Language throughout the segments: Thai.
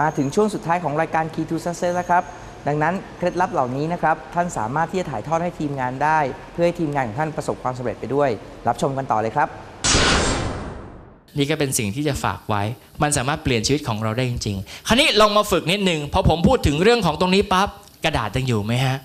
มาถึงช่วงสุดท้ายของรายการ Key to Success แล้วครับ ดังนั้นเคล็ดลับเหล่านี้นะครับ ท่านสามารถที่จะถ่ายทอดให้ทีมงานได้ เพื่อให้ทีมงานของท่านประสบความสำเร็จไปด้วย รับชมกันต่อเลยครับ นี่ก็เป็นสิ่งที่จะฝากไว้ มันสามารถเปลี่ยนชีวิตของเราได้จริง ๆ คราวนี้ลองมาฝึกนิดนึงพอผมพูดถึงเรื่องของตรงนี้ปั๊บกระดาษยังอยู่ไหมฮะ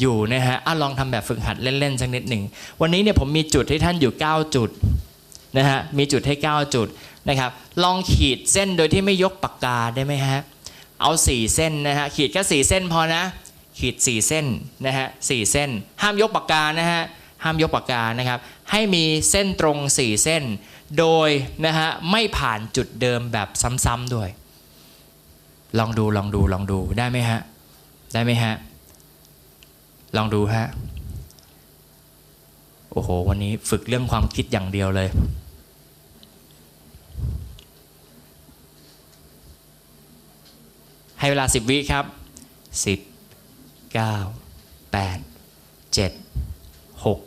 อยู่นะฮะอะลองทำแบบฝึกหัดเล่นๆสักนิดหนึ่งวันนี้เนี่ยผมมีจุดให้ท่านอยู่ 9 จุด นะฮะมีจุดให้ 9 จุดนะครับลองขีดเส้นโดยที่ไม่ยกปากกาได้ไหมฮะเอา 4 เส้นนะฮะขีดแค่ 4 เส้นพอนะ ขีด 4 เส้นนะฮะสเส้น ห้ามยกปากกานะฮะห้ามยกปากกานะครับให้มีเส้นตรง 4 เส้น โดยนะฮะไม่ผ่านจุดเดิมแบบซ้ำๆด้วย ลองดูลองดูลองดูได้ไหมฮะได้ไหมฮะลองดูฮะโอ้โห วันนี้ฝึกเรื่องความคิดอย่างเดียวเลย ให้เวลา 10 วิครับ 10 9 8 7 6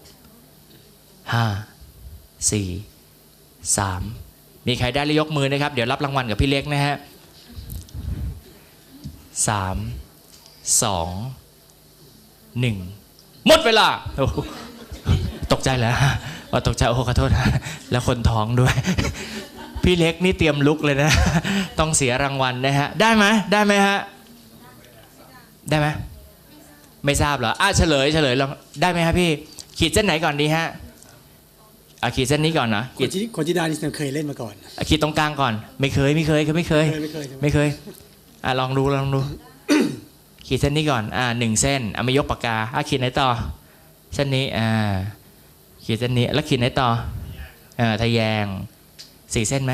5 4 3 มีใครได้แล้วยกมือนะครับ เดี๋ยวรับรางวัลกับพี่เล็กนะฮะ3 2 1หมดเวลา ตกใจแล้วว่าตกใจโอ้ขอโทษนะแล้วคนท้องด้วย พี่เล็กนี่เตรียมลุกเลยนะ ต้องเสียรางวัลนะฮะ ได้ไหมได้ไหมฮะ ได้ไหมไม่ทราบเหรออะเฉลยเฉลยลองได้ไหมครับพี่ ขีดเส้นไหนก่อนดีฮะอะขีดเส้นนี้ก่อนนะคขีดนที่คนที่ได้นี่เคยเล่นมาก่อนอะขีดตรงกลางก่อน ไม่เคยไม่เคยไม่เคยเคยไม่เคยใช่ไหมไม่เคยอะลองดูลองดู ขีดเส้นนี้ก่อน อ่าหนึ่งเส้นอะไม่ยกปากกาอะขีดไหนต่อ เส้นนี้อ่าขีดเส้นนี้แล้วขีดไหนต่อเอ่าทะแยง สี่เส้นไหม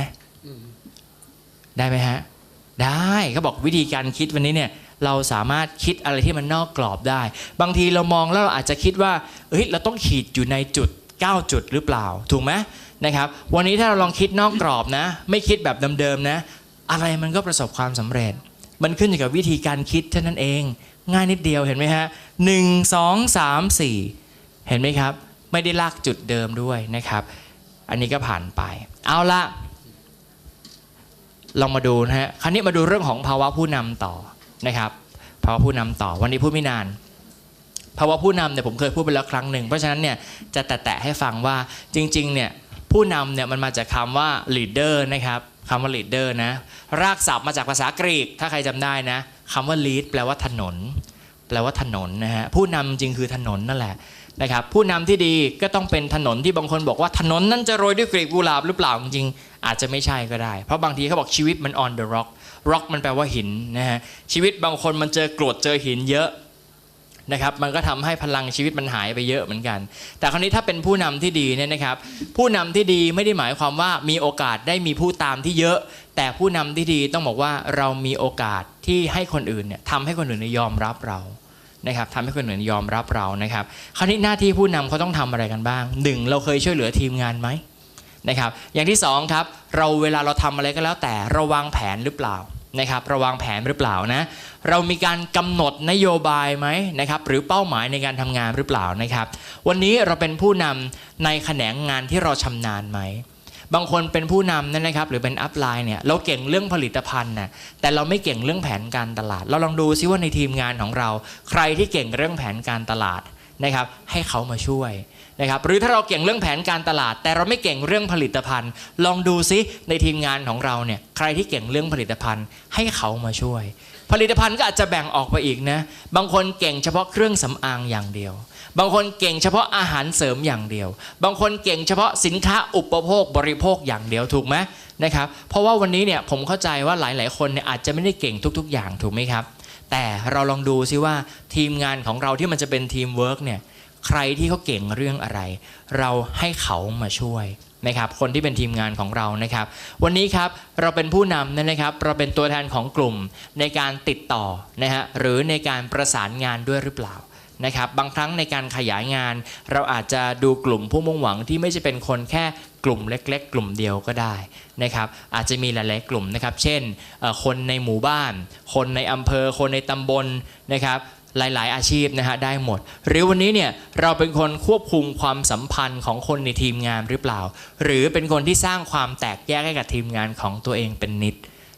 ได้ไหมฮะ ได้เขาบอกวิธีการคิดวันนี้เนี่ยเราสามารถคิดอะไรที่มันนอกกรอบได้ บางทีเรามองแล้วเราอาจจะคิดว่าเฮ้ยเราต้องขีดอยู่ในจุด 9 จุดหรือเปล่า ถูกไหมนะครับ วันนี้ถ้าเราลองคิดนอกกรอบนะ ไม่คิดแบบเดิมๆนะ อะไรมันก็ประสบความสำเร็จ มันขึ้นอยู่กับวิธีการคิดเท่านั้นเอง ง่ายนิดเดียวเห็นไหมฮะหนึ่งสองสามสี่เห็นไหมครับ ไม่ได้ลากจุดเดิมด้วยนะครับ อันนี้ก็ผ่านไป เอาละลองมาดูนะฮะคราวนี้มาดูเรื่องของภาวะผู้นำต่อนะครับ ภาวะผู้นำต่อวันนี้พูดไม่นาน ภาวะผู้นำเนี่ยผมเคยพูดไปแล้วครั้งหนึ่งเพราะฉะนั้นเนี่ยจะแตะให้ฟังว่าจริงๆเนี่ยผู้นำเนี่ยมันมาจากคำว่า leader นะครับคำว่า leader นะรากศัพท์มาจากภาษากรีก ถ้าใครจำได้นะคำว่า lead แปลว่าถนน แปลว่าถนนนะฮะผู้นำจริงคือถนนนั่นแหละ นะครับผู้นำที่ดีก็ต้องเป็นถนนที่บางคนบอกว่าถนนนั้นจะโรยด้วยกลีบกุหลาบหรือเปล่าจริงๆอาจจะไม่ใช่ก็ได้ เพราะบางทีเขาบอกชีวิตมัน on the rock rock มันแปลว่าหินนะฮะชีวิตบางคนมันเจอกรวดเจอหินเยอะนะครับมันก็ทำให้พลังชีวิตมันหายไปเยอะเหมือนกัน แต่คราวนี้ถ้าเป็นผู้นำที่ดีเนี่ยนะครับ ผู้นำที่ดีไม่ได้หมายความว่ามีโอกาสได้มีผู้ตามที่เยอะ แต่ผู้นำที่ดีต้องบอกว่าเรามีโอกาสที่ให้คนอื่นเนี่ยทำให้คนอื่นยอมรับเรา นะครับทำให้คนอื่นยอมรับเรานะครับคราวนี้หน้าที่ผู้นำเขาต้องทำอะไรกันบ้างหนึ่งเราเคยช่วยเหลือทีมงานไหมนะครับ อย่างที่สองครับเราเวลาเราทำอะไรก็แล้วแต่ราวางแผนหรือเปล่านะครับราวางแผนหรือเปล่านะเรามีการกำหนดนโยบายไหมนะครับหรือเป้าหมายในการทำงานหรือเปล่านะครับ วันนี้เราเป็นผู้นำในแขนงงานที่เราชำนาญไหม บางคนเป็นผู้นำนั่นนะครับ หรือเป็นอัพไลน์เนี่ยเราเก่งเรื่องผลิตภัณฑ์นะแต่เราไม่เก่งเรื่องแผนการตลาด เราลองดูซิว่าในทีมงานของเรา ใครที่เก่งเรื่องแผนการตลาดนะครับ ให้เขามาช่วยนะครับหรือถ้าเราเก่งเรื่องแผนการตลาด แต่เราไม่เก่งเรื่องผลิตภัณฑ์ ลองดูซิในทีมงานของเราเนี่ยใครที่เก่งเรื่องผลิตภัณฑ์ ให้เขามาช่วย ผลิตภัณฑ์ก็อาจจะแบ่งออกไปอีกนะ บางคนเก่งเฉพาะเครื่องสำอางอย่างเดียว บางคนเก่งเฉพาะอาหารเสริมอย่างเดียว บางคนเก่งเฉพาะสินค้าอุปโภคบริโภคอย่างเดียวถูกไหมนะครับ เพราะว่าวันนี้เนี่ยผมเข้าใจว่าหลาย ๆ คนเนี่ยอาจจะไม่ได้เก่งทุก ๆ อย่างถูกไหมครับ แต่เราลองดูซิว่าทีมงานของเราที่มันจะเป็นทีมเวิร์กเนี่ยใครที่เขาเก่งเรื่องอะไร เราให้เขามาช่วย นะครับคนที่เป็นทีมงานของเรานะครับ วันนี้ครับเราเป็นผู้นำนะครับเราเป็นตัวแทนของกลุ่มในการติดต่อนะฮะหรือในการประสานงานด้วยหรือเปล่านะครับบางครั้งในการขยายงาน เราอาจจะดูกลุ่มผู้มุ่งหวังที่ไม่ใช่เป็นคนแค่กลุ่มเล็ก ๆ กลุ่มเดียวก็ได้นะครับอาจจะมีหลาย ๆ กลุ่มนะครับ เช่นคนในหมู่บ้าน คนในอำเภอ คนในตำบลนะครับ หลาย ๆ อาชีพนะฮะได้หมด หรือวันนี้เนี่ยเราเป็นคนควบคุมความสัมพันธ์ของคนในทีมงานหรือเปล่า หรือเป็นคนที่สร้างความแตกแยกให้กับทีมงานของตัวเองเป็นนิด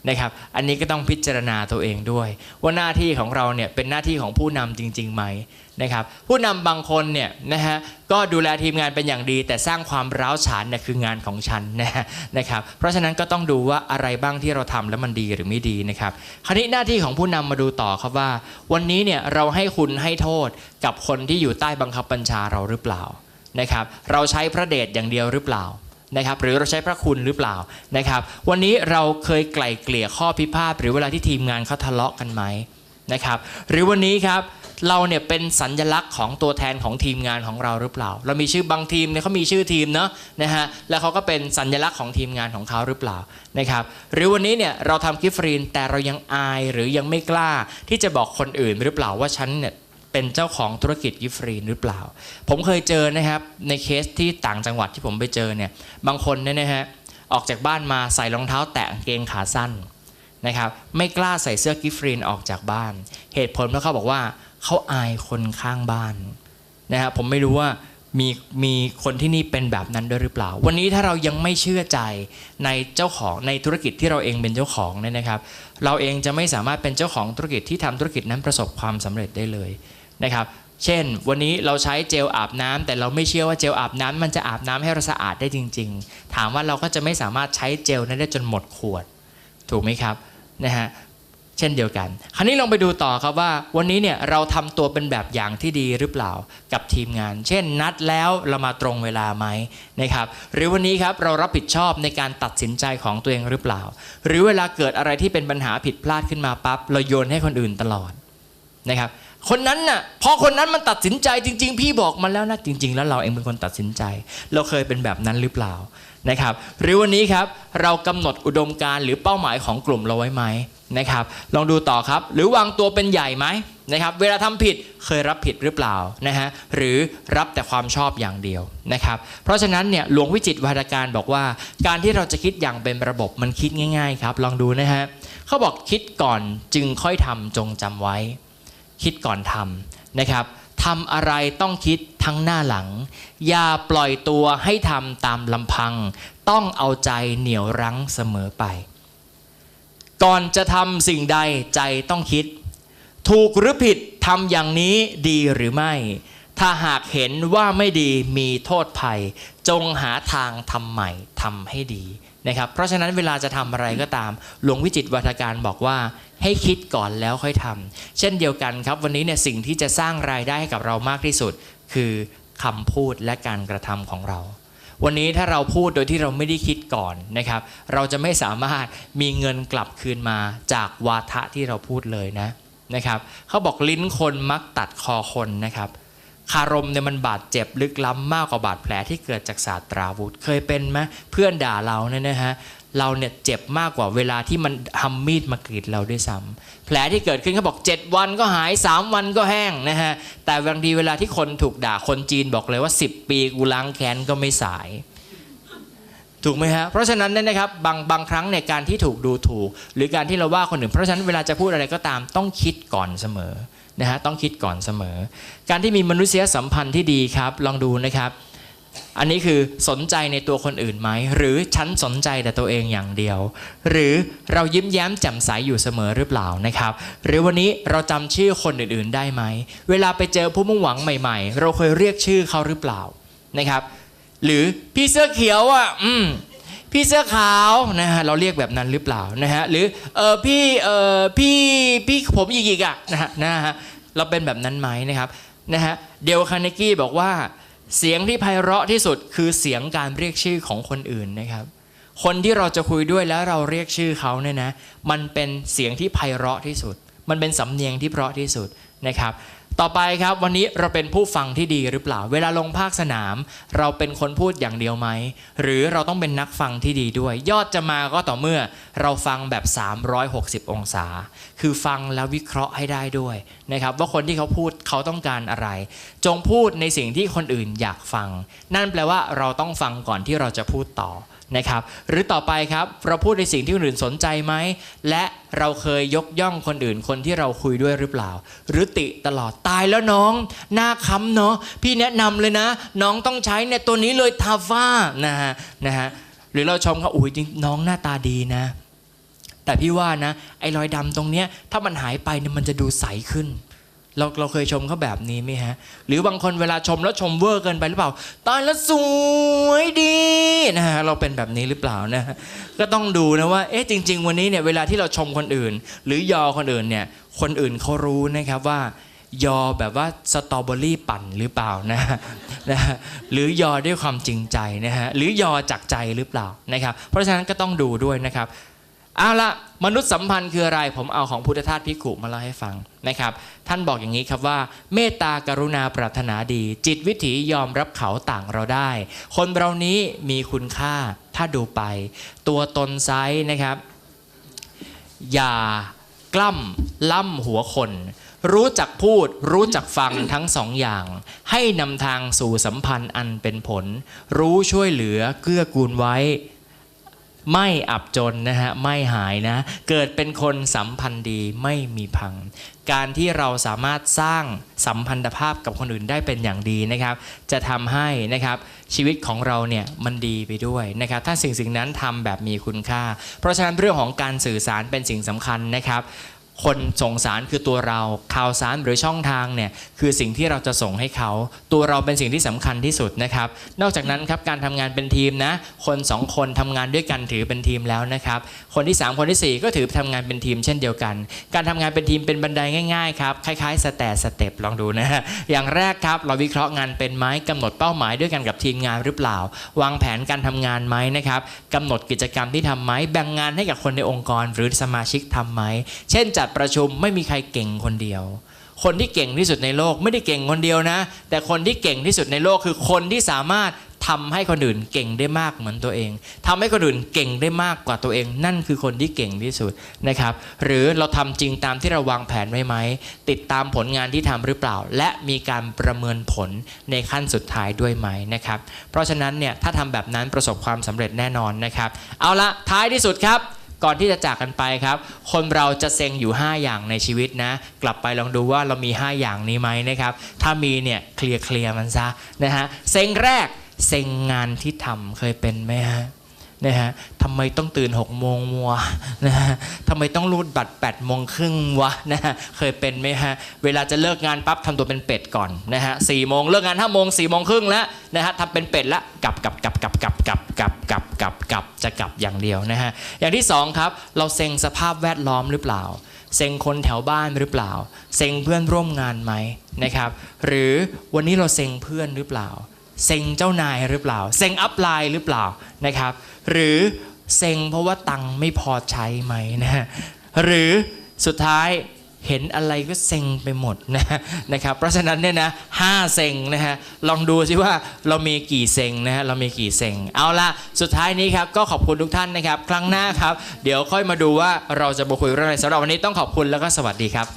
นะครับ อันนี้ก็ต้องพิจารณาตัวเองด้วย ว่าหน้าที่ของเราเนี่ยเป็นหน้าที่ของผู้นำจริง ๆ ไหมนะครับ ผู้นำบางคนเนี่ยนะฮะก็ดูแลทีมงานเป็นอย่างดี แต่สร้างความร้าวฉานเนี่ยคืองานของฉันนะนะครับ เพราะฉะนั้นก็ต้องดูว่าอะไรบ้างที่เราทำแล้วมันดีหรือไม่ดีนะครับ คราวนี้หน้าที่ของผู้นำมาดูต่อครับว่า วันนี้เนี่ยเราให้คุณให้โทษกับคนที่อยู่ใต้บังคับบัญชาเราหรือเปล่านะครับ เราใช้พระเดชอย่างเดียวหรือเปล่า นะครับหรือเราใช้พระคุณหรือเปล่านะครับ วันนี้เราเคยไกล่เกลี่ยข้อพิพาทหรือเวลาที่ทีมงานเขาทะเลาะกันไหมนะครับ หรือวันนี้ครับเราเนี่ยเป็นสัญลักษณ์ของตัวแทนของทีมงานของเราหรือเปล่า เรามีชื่อบางทีมเนี่ยเขามีชื่อทีมเนาะนะฮะแล้วเขาก็เป็นสัญลักษณ์ของทีมงานของเขาหรือเปล่านะครับหรือวันนี้เนี่ยเราทำกิฟต์ฟรีนแต่เรายังอายหรือยังไม่กล้าที่จะบอกคนอื่นหรือเปล่าว่าฉันเนี่ย เป็นเจ้าของธุรกิจกิฟรีหรือเปล่า ผมเคยเจอนะครับในเคสที่ต่างจังหวัดที่ผมไปเจอเนี่ยบางคนเนี่ยนะฮะออกจากบ้านมาใส่รองเท้าแตะกางเกงขาสั้นนะครับไม่กล้าใส่เสื้อกิฟฟรีนออกจากบ้าน เหตุผลเพราะเขาบอกว่าเขาอายคนข้างบ้านนะฮะผมไม่รู้ว่ามีมีคนที่นี่เป็นแบบนั้นด้วยหรือเปล่า วันนี้ถ้าเรายังไม่เชื่อใจในเจ้าของในธุรกิจที่เราเองเป็นเจ้าของเนี่ยนะครับ เราเองจะไม่สามารถเป็นเจ้าของธุรกิจที่ทำธุรกิจนั้นประสบความสำเร็จได้เลย นะครับเช่น วันนี้เราใช้เจลอาบน้ำแต่เราไม่เชื่อว่าเจลอาบน้ำมันจะอาบน้ำให้เราสะอาดได้จริง ๆ ถามว่าเราก็จะไม่สามารถใช้เจลนั้นได้จนหมดขวด ถูกไหมครับนะฮะเช่นเดียวกัน คราวนี้ลองไปดูต่อครับว่า วันนี้เนี่ยเราทำตัวเป็นแบบอย่างที่ดีหรือเปล่ากับทีมงาน เช่น นัดแล้วเรามาตรงเวลาไหมนะครับหรือวันนี้ครับเรารับผิดชอบในการตัดสินใจของตัวเองหรือเปล่า หรือเวลาเกิดอะไรที่เป็นปัญหาผิดพลาดขึ้นมาปั๊บเราโยนให้คนอื่นตลอด นะครับ คนนั้นน่ะพอคนนั้นมันตัดสินใจจริง ๆ พี่บอกมาแล้วนะจริง ๆ แล้วเราเองเป็นคนตัดสินใจ เราเคยเป็นแบบนั้นหรือเปล่านะครับ หรือวันนี้ครับเรากำหนดอุดมการหรือเป้าหมายของกลุ่มเราไว้ไหมนะครับ ลองดูต่อครับ หรือวางตัวเป็นใหญ่ไหมนะครับ เวลาทำผิดเคยรับผิดหรือเปล่านะฮะหรือรับแต่ความชอบอย่างเดียวนะครับ เพราะฉะนั้นเนี่ยหลวงวิจิตรวาทการบอกว่า การที่เราจะคิดอย่างเป็นระบบมันคิดง่าย ๆ ครับ ลองดูนะฮะเขาบอกคิดก่อนจึงค่อยทำจงจำไว้ คิดก่อนทำนะครับทำอะไรต้องคิดทั้งหน้าหลัง อย่าปล่อยตัวให้ทำตามลำพัง ต้องเอาใจเหนี่ยวรั้งเสมอไป ก่อนจะทำสิ่งใดใจต้องคิด ถูกหรือผิดทำอย่างนี้ดีหรือไม่ ถ้าหากเห็นว่าไม่ดีมีโทษภัย จงหาทางทำใหม่ทำให้ดี นะครับเพราะฉะนั้นเวลาจะทำอะไรก็ตามหลวงวิจิตวัฒการบอกว่าให้คิดก่อนแล้วค่อยทำเช่นเดียวกันครับวันนี้เนี่ยสิ่งที่จะสร้างรายได้ให้กับเรามากที่สุด คือคำพูดและการกระทำของเรา วันนี้ถ้าเราพูดโดยที่เราไม่ได้คิดก่อนนะครับ เราจะไม่สามารถมีเงินกลับคืนมาจากวาทะที่เราพูดเลยนะนะครับเขาบอกลิ้นคนมักตัดคอคนนะครับ คารมเนี่ยมันบาดเจ็บลึกล้ำมากกว่าบาดแผลที่เกิดจากศาสตราวุธ เคยเป็นไหมเพื่อนด่าเราเนี่ยนะฮะเราเนี่ยเจ็บมากกว่าเวลาที่มันทำมีดมากรีดเราด้วยซ้ำแผลที่เกิดขึ้นเขาบอก 7 วันก็หาย 3 วันก็แห้งนะฮะแต่บางทีเวลาที่คนถูกด่าคนจีนบอกเลยว่า 10 ปีกูล้างแค้นก็ไม่สาย ถูกไหมฮะเพราะฉะนั้นเนี่ยนะครับบางบางครั้งเนี่ยการที่ถูกดูถูก หรือการที่เราว่าคนอื่นเพราะฉะนั้นเวลาจะพูดอะไรก็ตามต้องคิดก่อนเสมอ นะฮะต้องคิดก่อนเสมอ การที่มีมนุษยสัมพันธ์ที่ดีครับ ลองดูนะครับ อันนี้คือสนใจในตัวคนอื่นไหม หรือฉันสนใจแต่ตัวเองอย่างเดียว หรือเรายิ้มแย้มแจ่มใสอยู่เสมอหรือเปล่านะครับ หรือวันนี้เราจำชื่อคนอื่นๆได้ไหม เวลาไปเจอผู้มุ่งหวังใหม่ๆ เราเคยเรียกชื่อเขาหรือเปล่านะครับ หรือพี่เสื้อเขียวอะ อืม พี่เสื้อขาวนะฮะเราเรียกแบบนั้นหรือเปล่านะฮะหรือเออพี่เออพี่พี่ผมหยิกๆอะนะฮะนะฮะเราเป็นแบบนั้นไหมนะครับนะฮะเดลคาร์เนกี้บอกว่าเสียงที่ไพเราะที่สุดคือเสียงการเรียกชื่อของคนอื่นนะครับ คนที่เราจะคุยด้วยแล้วเราเรียกชื่อเขาเนี่ยนะมันเป็นเสียงที่ไพเราะที่สุด มันเป็นสำเนียงที่เพราะที่สุดนะครับ ต่อไปครับวันนี้เราเป็นผู้ฟังที่ดีหรือเปล่า เวลาลงภาคสนาม เราเป็นคนพูดอย่างเดียวไหม หรือเราต้องเป็นนักฟังที่ดีด้วย ยอดจะมาก็ต่อเมื่อเราฟังแบบ 360 องศา คือฟังแล้ววิเคราะห์ให้ได้ด้วยนะครับว่าคนที่เขาพูดเขาต้องการอะไร จงพูดในสิ่งที่คนอื่นอยากฟัง นั่นแปลว่าเราต้องฟังก่อนที่เราจะพูดต่อนะครับ หรือต่อไปครับเราพูดในสิ่งที่คนอื่นสนใจไหม และเราเคยยกย่องคนอื่นคนที่เราคุยด้วยหรือเปล่า หรือติตลอดตายแล้วน้อง หน้าค้ำเนาะพี่แนะนำเลยนะ น้องต้องใช้เนี่ยตัวนี้เลยทาฟ้านะฮะนะฮะหรือเราชมเขาอุ้ยจริงน้องหน้าตาดีนะ แต่พี่ว่านะไอ้รอยดำตรงเนี้ยถ้ามันหายไปเนี่ยมันจะดูใสขึ้น เราเราเคยชมเขาแบบนี้ไหมฮะ หรือบางคนเวลาชมแล้วชมเวอร์เกินไปหรือเปล่า ตายแล้วสวยดีนะฮะเราเป็นแบบนี้หรือเปล่านะฮะก็ต้องดูนะว่าเอ๊ะจริง ๆ วันนี้เนี่ยเวลาที่เราชมคนอื่น หรือยอคนอื่นเนี่ยคนอื่นเขารู้นะครับว่ายอแบบว่าสตรอเบอรี่ปั่นหรือเปล่านะนะฮะหรือยอด้วยความจริงใจนะฮะหรือยอจากใจหรือเปล่านะครับ เพราะฉะนั้นก็ต้องดูด้วยนะครับ เอาละมนุษย์สัมพันธ์คืออะไร ผมเอาของพุทธทาสพิกุมาเล่าให้ฟังนะครับ ท่านบอกอย่างนี้ครับว่า เมตตากรุณาปรารถนาดี จิตวิถียอมรับเขาต่างเราได้ คนเรานี้มีคุณค่าถ้าดูไป ตัวตนไซส์นะครับ อย่ากล้ำล่ำหัวคน รู้จักพูด รู้จักฟังทั้งสองอย่าง ให้นำทางสู่สัมพันธ์อันเป็นผล รู้ช่วยเหลือเกื้อกูลไว้ ไม่อับจนนะฮะไม่หายนะ เกิดเป็นคนสัมพันธ์ดีไม่มีพัง การที่เราสามารถสร้างสัมพันธภาพกับคนอื่นได้เป็นอย่างดีนะครับ จะทำให้นะครับชีวิตของเราเนี่ยมันดีไปด้วยนะครับ ถ้าสิ่งสิ่งนั้นทำแบบมีคุณค่า เพราะฉะนั้นเรื่องของการสื่อสารเป็นสิ่งสำคัญนะครับ คนส่งสารคือตัวเราข่าวสารหรือช่องทางเนี่ยคือสิ่งที่เราจะส่งให้เขา ตัวเราเป็นสิ่งที่สำคัญที่สุดนะครับ นอกจากนั้นครับการทำงานเป็นทีมนะคนสองคนทำงานด้วยกันถือเป็นทีมแล้วนะครับคนที่ 3 คนทีสี่4 ก็ถือทำงานเป็นทีมเช่นเดียวกัน การทำงานเป็นทีมเป็นบันไดง่ายๆครับคล้ายๆสแตทสเต็ปลองดูนะฮะอย่างแรกครับเราวิเคราะห์งานเป็นไหมกำหนดเป้าหมายด้วยกันกับทีมงานหรือเปล่า วางแผนการทำงานไหมนะครับกำหนดกิจกรรมที่ทำไหมแบ่งงานให้กับคนในองค์กร หรือสมาชิกทำไหมเช่นจัดประชุมไม่มีใครเก่งคนเดียว คนที่เก่งที่สุดในโลกไม่ได้เก่งคนเดียวนะ แต่คนที่เก่งที่สุดในโลกคือคนที่สามารถทำให้คนอื่นเก่งได้มากเหมือนตัวเองทำให้คนอื่นเก่งได้มากกว่าตัวเอง นั่นคือคนที่เก่งที่สุดนะครับ หรือเราทำจริงตามที่เราวางแผนไว้ไหม ติดตามผลงานที่ทำหรือเปล่า และมีการประเมินผลในขั้นสุดท้ายด้วยไหมนะครับ เพราะฉะนั้นเนี่ยถ้าทำแบบนั้นประสบความสำเร็จแน่นอนนะครับ เอาละท้ายที่สุดครับ ก่อนที่จะจากกันไปครับ คนเราจะเซ็งอยู่ 5 อย่างในชีวิตนะ กลับไปลองดูว่าเรามี 5 อย่างนี้ไหมนะครับ ถ้ามีเนี่ยเคลียร์เคลียร์มันซะนะฮะเซ็งแรกเซ็งงานที่ทำเคยเป็นไหมฮะ นะฮะทำไมต้องตื่น6กโมงวะนะฮะทำไมต้องรูดบัตร8ปดโมงครึ่งวะนะฮะเคยเป็นไหมฮะเวลาจะเลิกงานปั๊บทำตัวเป็นเป็ดก่อนนะฮะสี่โมงเลิกงานห้าโมงสี่โมงครึ่งแล้วนะฮะทำเป็นเป็ดละกลับกลับกลับกลับกลับกลับกลับกลับกลับกลับจะกลับอย่างเดียวนะฮะอย่างที่สองครับเราเซ็งสภาพแวดล้อมหรือเปล่าเซ็งคนแถวบ้านหรือเปล่า เซ็งเพื่อนร่วมงานไหมนะครับ หรือวันนี้เราเซ็งเพื่อนหรือเปล่า เซ็งเจ้านายหรือเปล่า เซ็งอัพไลน์หรือเปล่านะครับ หรือเซ็งเพราะว่าตังค์ไม่พอใช้ไหมนะฮะหรือสุดท้ายเห็นอะไรก็เซ็งไปหมดนะนะครับเพราะฉะนั้นเนี่ยนะห้าเซ็งนะฮะลองดูซิว่าเรามีกี่เซ็งนะฮะเรามีกี่เซ็งเอาละสุดท้ายนี้ครับก็ขอบคุณทุกท่านนะครับ ครั้งหน้าครับ เดี๋ยวค่อยมาดูว่าเราจะมาคุยเรื่องอะไรสำหรับวันนี้ต้องขอบคุณแล้วก็สวัสดีครับ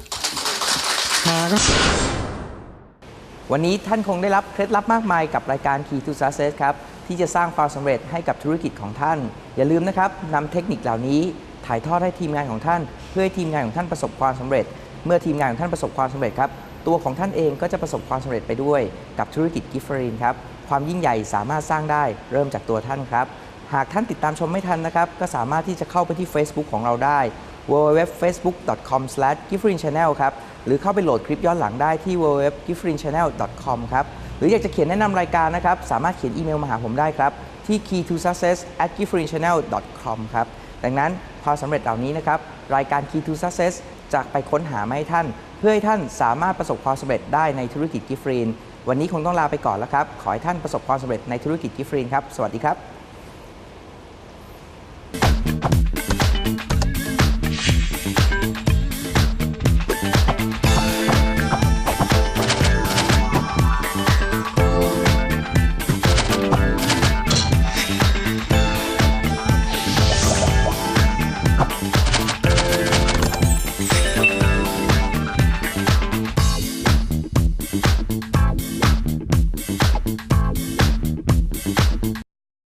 วันนี้ท่านคงได้รับเคล็ดลับมากมายกับรายการ Key to Success ครับ ที่จะสร้างความสำเร็จให้กับธุรกิจของท่าน อย่าลืมนะครับนำเทคนิคเหล่านี้ถ่ายทอดให้ทีมงานของท่าน เพื่อให้ทีมงานของท่านประสบความสำเร็จ เมื่อทีมงานของท่านประสบความสำเร็จครับ ตัวของท่านเองก็จะประสบความสำเร็จไปด้วยกับธุรกิจกิฟเฟอรีนครับ ความยิ่งใหญ่สามารถสร้างได้เริ่มจากตัวท่านครับ หากท่านติดตามชมไม่ทันนะครับ ก็สามารถที่จะเข้าไปที่ Facebook ของเราได้ www.facebook.com/gifferinchannel ครับ หรือเข้าไปโหลดคลิปย้อนหลังได้ที่ www.gifferinchannel.com ครับ หรืออยากจะเขียนแนะนำรายการนะครับ สามารถเขียนอีเมลมาหาผมได้ครับ ที่ key to success at gifferinchannel.com ครับ ดังนั้นความสำเร็จเหล่านี้นะครับ รายการ key to success จะไปค้นหามาให้ท่าน เพื่อให้ท่านสามารถประสบความสำเร็จได้ในธุรกิจกิฟฟรีนวันนี้คงต้องลาไปก่อนแล้วครับ ขอให้ท่านประสบความสำเร็จในธุรกิจกิฟฟรีนครับ สวัสดีครับ